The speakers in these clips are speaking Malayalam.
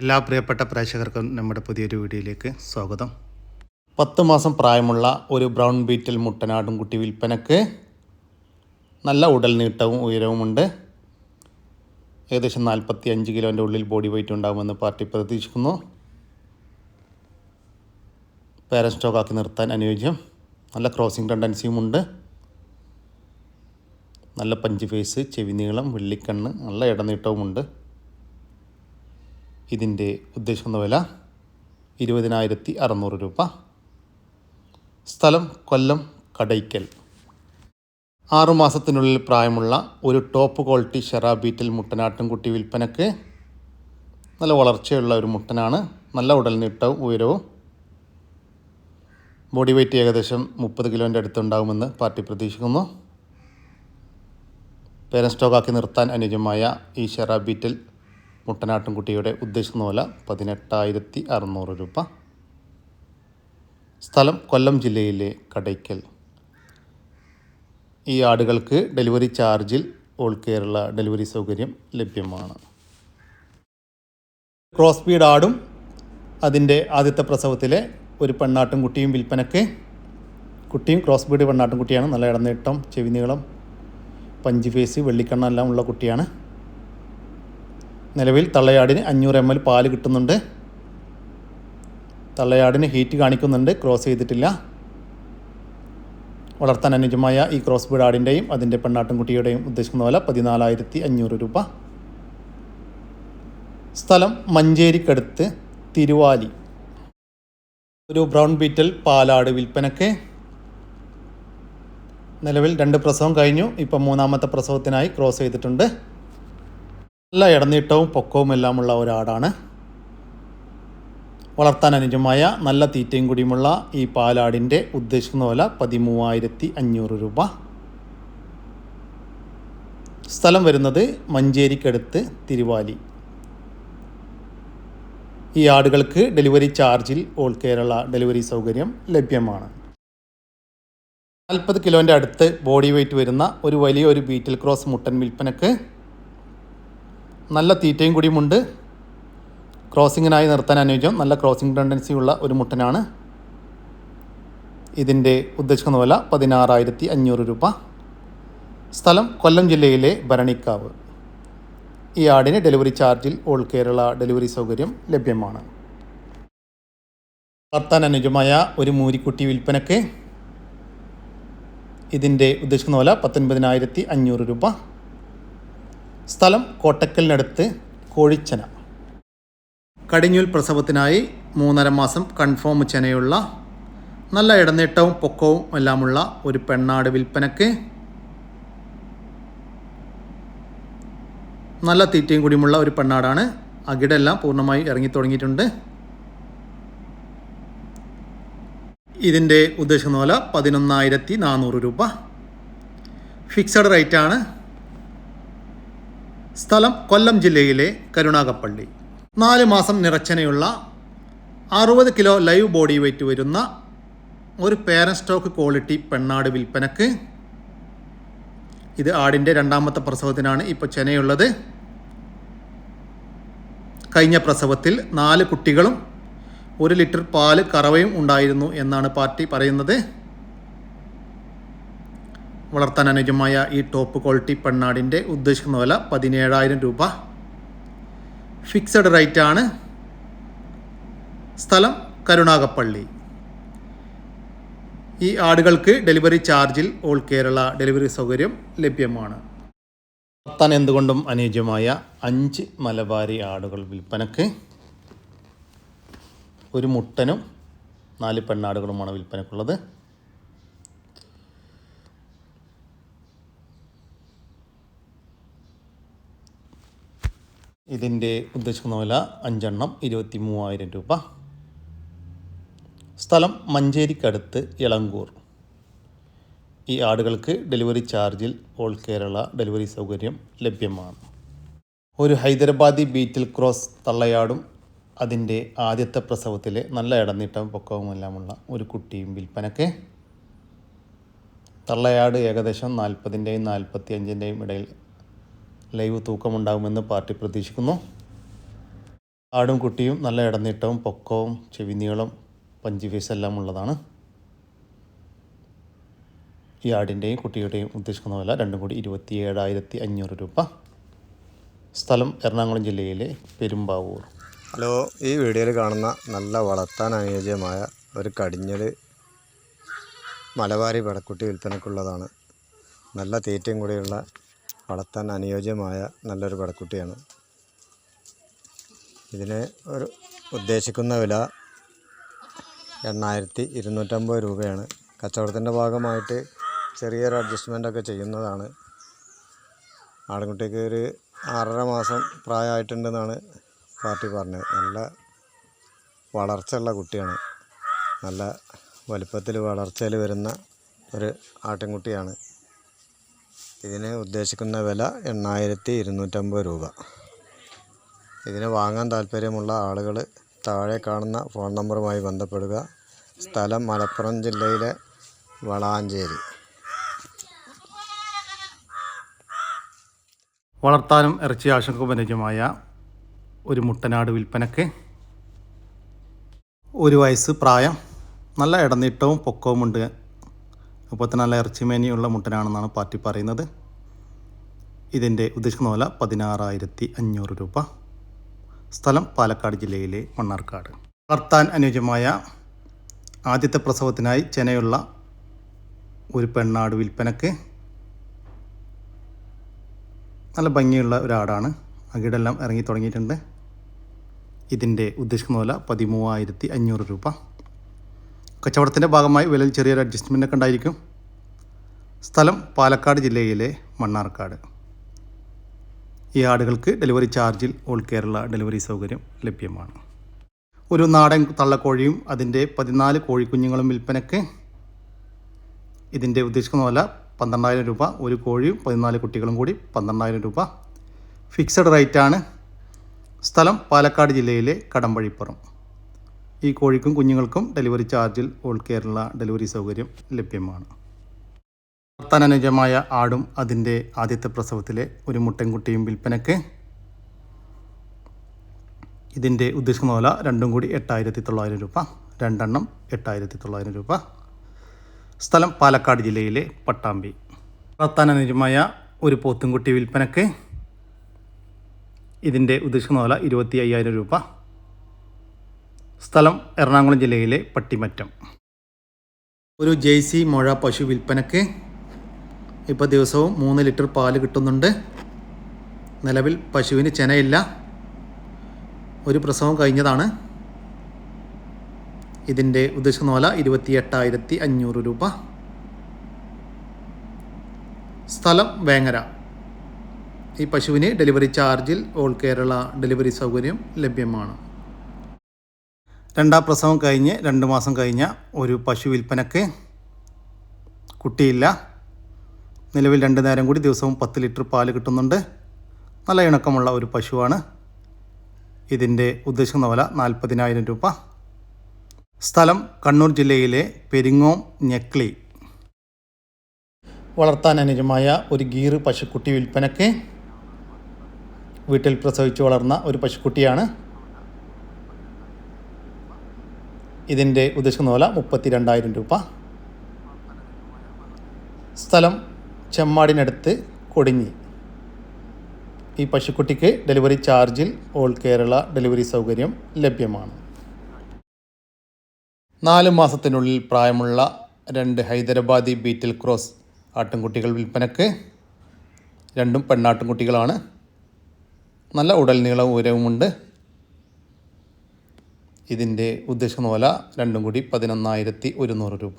എല്ലാ പ്രിയപ്പെട്ട പ്രേക്ഷകർക്കും നമ്മുടെ പുതിയൊരു വീഡിയോയിലേക്ക് സ്വാഗതം. പത്ത് മാസം പ്രായമുള്ള ഒരു ബ്രൗൺ ബീറ്റിൽ മുട്ടനാടും കുട്ടി വിൽപ്പനക്ക് നല്ല ഉടൽ നീട്ടവും ഉയരവുമുണ്ട്. ഏകദേശം നാൽപ്പത്തി അഞ്ച് കിലോന്റെ ഉള്ളിൽ ബോഡി വെയിറ്റ് ഉണ്ടാകുമെന്ന് പാർട്ടി പ്രതീക്ഷിക്കുന്നു. പേരൻ സ്റ്റോക്കാക്കി നിർത്താൻ അനുയോജ്യം. നല്ല ക്രോസിംഗ് ടെൻഡൻസിയും ഉണ്ട്. നല്ല പഞ്ച് ഫേസ് ചെവി നീളം വെള്ളിക്കണ്ണ് നല്ല ഇടനീട്ടവുമുണ്ട്. ഇതിന്റെ ഉദ്ദേശിക്കുന്ന വില ഇരുപതിനായിരത്തി അറുന്നൂറ് രൂപ. സ്ഥലം കൊല്ലം കടയ്ക്കൽ. ആറുമാസത്തിനുള്ളിൽ പ്രായമുള്ള ഒരു ടോപ്പ് ക്വാളിറ്റി ഷെറാ ബീറ്റിൽ മുട്ടനാട്ടിൻകുട്ടി വിൽപ്പനക്ക് നല്ല വളർച്ചയുള്ള ഒരു മുട്ടനാണ്. നല്ല ഉടൽ നീട്ടവും ഉയരവും ബോഡി വെയ്റ്റ് ഏകദേശം മുപ്പത് കിലോന്റെ അടുത്തുണ്ടാകുമെന്ന് പാർട്ടി പ്രതീക്ഷിക്കുന്നു. പേരൻ സ്റ്റോക്കാക്കി നിർത്താൻ അനുയോജ്യമായ ഈ ഷെറാ ബീറ്റിൽ മുട്ടനാട്ടിൻകുട്ടിയുടെ ഉദ്ദേശിക്കുന്ന വില പതിനെട്ടായിരത്തി അറുന്നൂറ് രൂപ. സ്ഥലം കൊല്ലം ജില്ലയിലെ കടയ്ക്കൽ. ഈ ആടുകൾക്ക് ഡെലിവറി ചാർജിൽ ഓൾ കേരള ഡെലിവറി സൗകര്യം ലഭ്യമാണ്. ക്രോസ് ബീഡ് ആടും അതിന്റെ ആദ്യത്തെ പ്രസവത്തിലെ ഒരു പെണ്ണാട്ടും കുട്ടിയും വിൽപ്പനക്ക് കുട്ടിയും ക്രോസ് ബീഡ് പെണ്ണാട്ടും കുട്ടിയാണ്. നല്ല ഇടനീട്ടം ചെവി നീളം പഞ്ച് ഫേസ് വെള്ളിക്കണ്ണെല്ലാം ഉള്ള കുട്ടിയാണ്. നിലവിൽ തള്ളയാടിന് അഞ്ഞൂറ് എം എൽ പാൽ കിട്ടുന്നുണ്ട്. തള്ളയാടിന് ഹീറ്റ് കാണിക്കുന്നുണ്ട്. ക്രോസ് ചെയ്തിട്ടില്ല. വളർത്താൻ അനുജമായ ഈ ക്രോസ് ബീഡ് ആടിന്റെയും അതിന്റെ പെണ്ണാട്ടിൻകുട്ടിയുടെയും ഉദ്ദേശിക്കുന്ന വില പതിനാലായിരത്തി അഞ്ഞൂറ് രൂപ. സ്ഥലം മഞ്ചേരിക്കടുത്ത് തിരുവാലി. ഒരു ബ്രൗൺ ബീറ്റൽ പാലാട് വിൽപ്പനക്ക്. നിലവിൽ രണ്ട് പ്രസവം കഴിഞ്ഞു. ഇപ്പം മൂന്നാമത്തെ പ്രസവത്തിനായി ക്രോസ് ചെയ്തിട്ടുണ്ട്. നല്ല ഇടനീട്ടവും പൊക്കവും എല്ലാമുള്ള ഒരാടാണ്. വളർത്താൻ അനുജമായ നല്ല തീറ്റയും കൂടിയുമുള്ള ഈ പാലാടിന്റെ ഉദ്ദേശിക്കുന്ന വില പതിമൂവായിരത്തി അഞ്ഞൂറ് രൂപ. സ്ഥലം വരുന്നത് മഞ്ചേരിക്കടുത്ത് തിരുവാലി. ഈ ആടുകൾക്ക് ഡെലിവറി ചാർജിൽ ഓൾ കേരള ഡെലിവറി സൗകര്യം ലഭ്യമാണ്. നാൽപ്പത് കിലോന്റെ അടുത്ത് ബോഡി വെയ്റ്റ് വരുന്ന ഒരു വലിയ ഒരു ബീറ്റിൽ ക്രോസ് മുട്ടൻ വിൽപ്പനക്ക് നല്ല തീറ്റയും കൂടിയുമുണ്ട് ക്രോസിങ്ങിനായി നിർത്താൻ അനുയോജ്യം. നല്ല ക്രോസിംഗ് ടെൻഡൻസി ഉള്ള ഒരു മുട്ടനാണ്. ഇതിന്റെ ഉദ്ദേശിക്കുന്ന വില പതിനാറായിരത്തി അഞ്ഞൂറ് രൂപ. സ്ഥലം കൊല്ലം ജില്ലയിലെ ഭരണിക്കാവ്. ഈ ആടിന് ഡെലിവറി ചാർജിൽ ഓൾ കേരള ഡെലിവറി സൗകര്യം ലഭ്യമാണ്. വളർത്താൻ അനുജമായ ഒരു മൂരിക്കുട്ടി വിൽപ്പനക്ക് ഇതിന്റെ ഉദ്ദേശിക്കുന്ന വില പത്തൊൻപതിനായിരത്തി അഞ്ഞൂറ് രൂപ. സ്ഥലം കോട്ടക്കലിനടുത്ത് കോഴിച്ചന. കടിഞ്ഞൂൽ പ്രസവത്തിനായി മൂന്നര മാസം കൺഫേം ചെനയുള്ള നല്ല ഇടനീട്ടവും പൊക്കവും എല്ലാമുള്ള ഒരു പെണ്ണാട് വിൽപ്പനക്ക് നല്ല തീറ്റയും കൂടിയുമുള്ള ഒരു പെണ്ണാടാണ്. അകിടെല്ലാം പൂർണമായി ഇറങ്ങി തുടങ്ങിയിട്ടുണ്ട് ഇതിന്റെ ഉദ്ദേശം പോലെ പതിനൊന്നായിരത്തി നാനൂറ് രൂപ. ഫിക്സഡ് റേറ്റാണ്. സ്ഥലം കൊല്ലം ജില്ലയിലെ കരുണാകപ്പള്ളി. നാല് മാസം നിറച്ചനയുള്ള അറുപത് കിലോ ലൈവ് ബോഡി വെയ്റ്റ് വരുന്ന ഒരു പേരൻ സ്റ്റോക്ക് ക്വാളിറ്റി പെണ്ണാട് വിൽപ്പനക്ക്. ഇത് ആടിന്റെ രണ്ടാമത്തെ പ്രസവത്തിനാണ് ഇപ്പോൾ ചെനയുള്ളത്. കഴിഞ്ഞ പ്രസവത്തിൽ നാല് കുട്ടികളും ഒരു ലിറ്റർ പാൽ കറവയും ഉണ്ടായിരുന്നു എന്നാണ് പാർട്ടി പറയുന്നത്. വളർത്താൻ അനുയോജ്യമായ ഈ ടോപ്പ് ക്വാളിറ്റി പെണ്ണാടിന്റെ ഉദ്ദേശിക്കുന്ന വില പതിനേഴായിരം രൂപ. ഫിക്സഡ് റേറ്റ് ആണ്. സ്ഥലം കരുണാകപ്പള്ളി ഈ ആടുകൾക്ക് ഡെലിവറി ചാർജിൽ ഓൾ കേരള ഡെലിവറി സൗകര്യം ലഭ്യമാണ്. വളർത്താൻ എന്തുകൊണ്ടും അനുയോജ്യമായ അഞ്ച് മലബാരി ആടുകൾ വിൽപ്പനക്ക്. ഒരു മുട്ടനും നാല് പെണ്ണാടുകളുമാണ് വിൽപ്പനക്കുള്ളത്. ഇതിന്റെ ഉദ്ദേശിക്കുന്ന വില അഞ്ചെണ്ണം ഇരുപത്തി മൂവായിരം രൂപ. സ്ഥലം മഞ്ചേരിക്കടുത്ത് ഇളങ്കൂർ. ഈ ആടുകൾക്ക് ഡെലിവറി ചാർജിൽ ഓൾ കേരള ഡെലിവറി സൗകര്യം ലഭ്യമാണ്. ഒരു ഹൈദരാബാദി ബീറ്റിൽ ക്രോസ് തള്ളയാടും അതിന്റെ ആദ്യത്തെ പ്രസവത്തിലെ നല്ല ഇടനീട്ടം പൊക്കവുമെല്ലാമുള്ള ഒരു കുട്ടിയും വിൽപ്പനക്ക് തള്ളയാട് ഏകദേശം നാൽപ്പതിന്റെയും നാൽപ്പത്തി അഞ്ചിന്റെയും ഇടയിൽ ലൈവ് തൂക്കമുണ്ടാകുമെന്ന് പാർട്ടി പ്രതീക്ഷിക്കുന്നു. ആടും കുട്ടിയും നല്ല ഇടനീട്ടവും പൊക്കവും ചെവിനീളം പഞ്ചി ഫീസ് എല്ലാം ഉള്ളതാണ്. ഈ ആടിന്റെയും കുട്ടിയുടെയും ഉദ്ദേശിക്കുന്ന വില രണ്ടും കൂടി ഇരുപത്തി ഏഴായിരത്തി അഞ്ഞൂറ് രൂപ. സ്ഥലം എറണാകുളം ജില്ലയിലെ പെരുമ്പാവൂർ. ഹലോ ഈ വീഡിയോയിൽ കാണുന്ന നല്ല വളർത്താൻ അനുയോജ്യമായ ഒരു കടിഞ്ഞൽ മലബാരി പടക്കുട്ടി വിൽപ്പനക്കുള്ളതാണ് നല്ല തീറ്റയും കൂടിയുള്ള വളർത്താൻ അനുയോജ്യമായ നല്ലൊരു പടക്കുട്ടിയാണ്. ഇതിന് ഒരു ഉദ്ദേശിക്കുന്ന വില എണ്ണായിരത്തി ഇരുന്നൂറ്റമ്പത് രൂപയാണ്. കച്ചവടത്തിന്റെ ഭാഗമായിട്ട് ചെറിയൊരു അഡ്ജസ്റ്റ്മെന്റൊക്കെ ചെയ്യുന്നതാണ്. ആടുകുട്ടിക്ക് ഒരു ആറര മാസം പ്രായമായിട്ടുണ്ടെന്നാണ് പാർട്ടി പറഞ്ഞത്. നല്ല വളർച്ചയുള്ള കുട്ടിയാണ്. നല്ല വലുപ്പത്തിൽ വളർച്ചയിൽ വരുന്ന ഒരു ആട്ടിൻകുട്ടിയാണ്. ഇതിന് ഉദ്ദേശിക്കുന്ന വില എണ്ണായിരത്തി ഇരുന്നൂറ്റമ്പത് രൂപ. ഇതിന് വാങ്ങാൻ താല്പര്യമുള്ള ആളുകൾ താഴെ കാണുന്ന ഫോൺ നമ്പറുമായി ബന്ധപ്പെടുക. സ്ഥലം മലപ്പുറം ജില്ലയിലെ വളാഞ്ചേരി. വളർത്താനും ഇറച്ചി ആവശ്യങ്ങൾക്കും ഒരു മുട്ടനാട് വിൽപ്പനക്ക് ഒരു വയസ്സ് പ്രായം. നല്ല ഇടനീട്ടവും പൊക്കവുമുണ്ട് തന്നെ നല്ല ഇറച്ചി മേനിയുള്ള മുട്ടനാണെന്നാണ് പാർട്ടി പറയുന്നത്. ഇതിന്റെ ഉദ്ദേശിക്കുന്ന വില പതിനാറായിരത്തി അഞ്ഞൂറ് രൂപ. സ്ഥലം പാലക്കാട് ജില്ലയിലെ മണ്ണാർക്കാട്. വളർത്താൻ അനുയോജ്യമായ ആദ്യത്തെ പ്രസവത്തിനായി ചെനയുള്ള ഒരു പെണ്ണാട് വിൽപ്പനക്ക് നല്ല ഭംഗിയുള്ള ഒരാടാണ്. അകിടെല്ലാം ഇറങ്ങി തുടങ്ങിയിട്ടുണ്ട്. ഇതിന്റെ ഉദ്ദേശിക്കുന്ന വില പതിമൂവായിരത്തി അഞ്ഞൂറ് രൂപ. കച്ചവടത്തിന്റെ ഭാഗമായി വിലയിൽ ചെറിയൊരു അഡ്ജസ്റ്റ്മെന്റ് ഒക്കെ ഉണ്ടായിരിക്കും. സ്ഥലം പാലക്കാട് ജില്ലയിലെ മണ്ണാർക്കാട്. ഈ ആടുകൾക്ക് ഡെലിവറി ചാർജിൽ ഓൾ കേരള ഡെലിവറി സൗകര്യം ലഭ്യമാണ്. ഒരു നാടൻ തള്ളക്കോഴിയും അതിന്റെ പതിനാല് കോഴിക്കുഞ്ഞുങ്ങളും വിൽപ്പനയ്ക്ക് ഇതിന്റെ ഉദ്ദേശിക്കുന്ന വില പന്ത്രണ്ടായിരം രൂപ ഒരു കോഴിയും പതിനാല് കുട്ടികളും കൂടി പന്ത്രണ്ടായിരം രൂപ ഫിക്സഡ് റേറ്റാണ് സ്ഥലം പാലക്കാട് ജില്ലയിലെ കടമ്പഴിപ്പുറം. ഈ കോഴിക്കും കുഞ്ഞുങ്ങൾക്കും ഡെലിവറി ചാർജിൽ ഓൾ കേരള ഡെലിവറി സൗകര്യം ലഭ്യമാണ്. അനുയോജ്യമായ ആടും അതിന്റെ ആദ്യത്തെ പ്രസവത്തിലെ ഒരു മുട്ടൻകുട്ടിയും വിൽപ്പനയ്ക്ക് ഇതിന്റെ ഉദ്ദേശിക്കുന്ന വില രണ്ടും കൂടി എട്ടായിരത്തി തൊള്ളായിരം രൂപ. രണ്ടെണ്ണം എട്ടായിരത്തി തൊള്ളായിരം രൂപ. സ്ഥലം പാലക്കാട് ജില്ലയിലെ പട്ടാമ്പി. വളർത്താൻ അനുയോജ്യമായ ഒരു പോത്തുംകുട്ടി വിൽപ്പനയ്ക്ക് ഇതിന്റെ ഉദ്ദേശിക്കുന്ന വില ഇരുപത്തി അയ്യായിരം രൂപ. സ്ഥലം എറണാകുളം ജില്ലയിലെ പട്ടിമറ്റം. ഒരു ജെയ്സി മുഴ പശു വിൽപ്പനയ്ക്ക് ഇപ്പോൾ ദിവസവും മൂന്ന് ലിറ്റർ പാൽ കിട്ടുന്നുണ്ട്. നിലവിൽ പശുവിന് ചെനയില്ല. ഒരു പ്രസവം കഴിഞ്ഞതാണ്. ഇതിന്റെ ഉദ്ദേശിക്കുന്ന വില ഇരുപത്തി എട്ടായിരത്തി അഞ്ഞൂറ് രൂപ. സ്ഥലം വേങ്ങര. ഈ പശുവിന് ഡെലിവറി ചാർജിൽ ഓൾ കേരള ഡെലിവറി സൗകര്യം ലഭ്യമാണ്. രണ്ടാം പ്രസവം കഴിഞ്ഞ് രണ്ട് മാസം കഴിഞ്ഞ ഒരു പശു വിൽപ്പനക്ക് കുട്ടിയില്ല. നിലവിൽ രണ്ട് നേരം കൂടി ദിവസവും പത്ത് ലിറ്റർ പാൽ കിട്ടുന്നുണ്ട്. നല്ല ഇണക്കമുള്ള ഒരു പശുവാണ്. ഇതിന്റെ ഉദ്ദേശിക്കുന്ന വില നാൽപ്പതിനായിരം രൂപ. സ്ഥലം കണ്ണൂർ ജില്ലയിലെ പെരിങ്ങോം ഞെക്ലി വളർത്താൻ അനുജമായ ഒരു ഗീർ പശുക്കുട്ടി വിൽപ്പനയ്ക്ക് വീട്ടിൽ പ്രസവിച്ച് വളർന്ന ഒരു പശുക്കുട്ടിയാണ്. ഇതിന്റെ ഉദ്ദേശിക്കുന്ന വില മുപ്പത്തി രണ്ടായിരം രൂപ. സ്ഥലം ചെമ്മാടിനടുത്ത് കൊടിഞ്ഞി. ഈ പശുക്കുട്ടിക്ക് ഡെലിവറി ചാർജിൽ ഓൾ കേരള ഡെലിവറി സൗകര്യം ലഭ്യമാണ്. നാല് മാസത്തിനുള്ളിൽ പ്രായമുള്ള രണ്ട് ഹൈദരാബാദി ബീറ്റിൽ ക്രോസ് ആട്ടിൻകുട്ടികൾ വിൽപ്പനക്ക് രണ്ടും പെണ്ണാട്ടിൻകുട്ടികളാണ്. നല്ല ഉടൽ നീളവും ഉയരവുമുണ്ട്. ഇതിന്റെ ഉദ്ദേശിക്കുന്ന വില രണ്ടും കൂടി പതിനൊന്നായിരത്തി ഒരുന്നൂറ് രൂപ.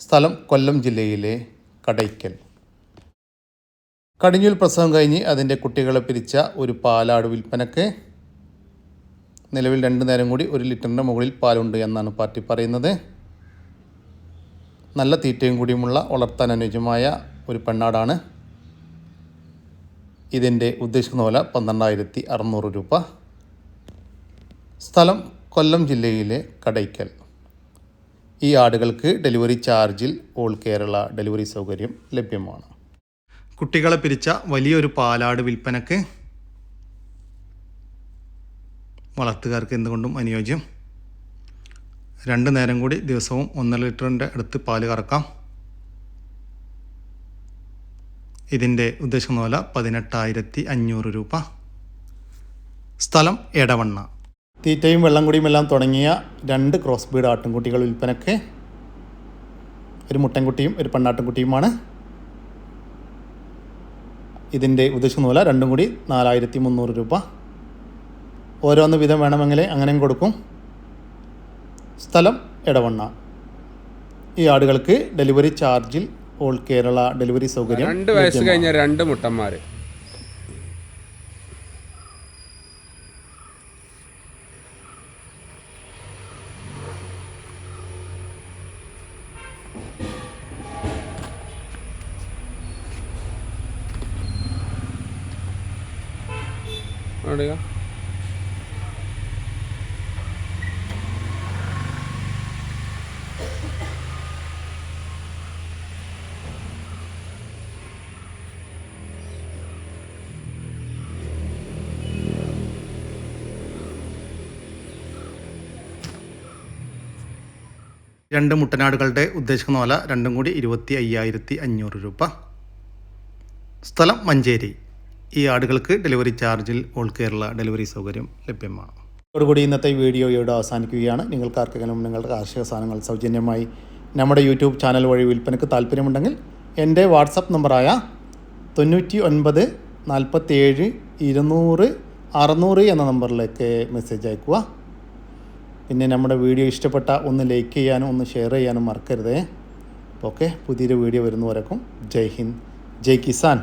സ്ഥലം കൊല്ലം ജില്ലയിലെ കടയ്ക്കൽ. കടിഞ്ഞൂൽ പ്രസവം കഴിഞ്ഞ് അതിന്റെ കുട്ടികളെ പിരിച്ച ഒരു പാലാട് വിൽപ്പനക്ക് നിലവിൽ രണ്ട് നേരം കൂടി ഒരു ലിറ്ററിന്റെ മുകളിൽ പാലുണ്ട് എന്നാണ് പാർട്ടി പറയുന്നത്. നല്ല തീറ്റയും കൂടിയുമുള്ള വളർത്താൻ അനുയോജ്യമായ ഒരു പെണ്ണാടാണ്. ഇതിന്റെ ഉദ്ദേശിക്കുന്ന വില പന്ത്രണ്ടായിരത്തി അറുന്നൂറ് രൂപ. സ്ഥലം കൊല്ലം ജില്ലയിലെ കടയ്ക്കൽ. ഈ ആടുകൾക്ക് ഡെലിവറി ചാർജിൽ ഓൾ കേരള ഡെലിവറി സൗകര്യം ലഭ്യമാണ്. കുട്ടികളെ പിരിച്ച വലിയൊരു പാലാട് വിൽപ്പനക്ക് വളർത്തുകാർക്ക് എന്തുകൊണ്ടും അനുയോജ്യം. രണ്ട് നേരം കൂടി ദിവസവും ഒന്നര ലിറ്ററിന്റെ അടുത്ത് പാൽ കറക്കാം. ഇതിന്റെ ഉദ്ദേശം പോലെ പതിനെട്ടായിരത്തി അഞ്ഞൂറ് രൂപ. സ്ഥലം എടവണ്ണ. തീറ്റയും വെള്ളം കുടിയും എല്ലാം തുടങ്ങിയ രണ്ട് ക്രോസ് ബീഡ് ആട്ടിൻകുട്ടികൾ വിൽപ്പനയ്ക്ക് ഒരു മുട്ടൻകുട്ടിയും ഒരു പെണ്ണാട്ടിൻകുട്ടിയുമാണ് ഇതിന്റെ ഉദ്ദേശ നൂല രണ്ടും കൂടി നാലായിരത്തി മുന്നൂറ് രൂപ. ഓരോന്ന് വിധം വേണമെങ്കിൽ അങ്ങനെയും കൊടുക്കും. സ്ഥലം ഇടവണ്ണ ഈ ആടുകൾക്ക് ഡെലിവറി ചാർജിൽ ഓൾ കേരള ഡെലിവറി സൗകര്യം രണ്ട് വയസ്സ് കഴിഞ്ഞ രണ്ട് മുട്ടന്മാര്. എവിടെയാ? രണ്ട് മുട്ടനാടുകളുടെ ഉദ്ദേശിക്കുന്ന വില രണ്ടും കൂടി ഇരുപത്തി അയ്യായിരത്തി അഞ്ഞൂറ് രൂപ സ്ഥലം മഞ്ചേരി ഈ ആടുകൾക്ക് ഡെലിവറി ചാർജിൽ ഓൾ കേരള ഡെലിവറി സൗകര്യം ലഭ്യമാണ്. അതോടുകൂടി ഇന്നത്തെ വീഡിയോ ഇവിടെ അവസാനിക്കുകയാണ്. നിങ്ങൾക്ക് ആർക്കെങ്കിലും നിങ്ങളുടെ കാർഷിക സാധനങ്ങൾ സൗജന്യമായി നമ്മുടെ യൂട്യൂബ് ചാനൽ വഴി വിൽപ്പനയ്ക്ക് താല്പര്യമുണ്ടെങ്കിൽ എന്റെ വാട്സപ്പ് നമ്പറായ തൊണ്ണൂറ്റി ഒൻപത് നാൽപ്പത്തേഴ് ഇരുന്നൂറ് അറുന്നൂറ് എന്ന നമ്പറിലേക്ക് മെസ്സേജ് അയക്കുക. പിന്നെ നമ്മുടെ വീഡിയോ ഇഷ്ടപ്പെട്ട ഒന്ന് ലൈക്ക് ചെയ്യാനും ഒന്ന് ഷെയർ ചെയ്യാനും മറക്കരുതേ. ഓക്കെ പുതിയൊരു വീഡിയോ വരുന്നവരക്കും ജയ് ഹിന്ദ് ജയ് കിസാൻ.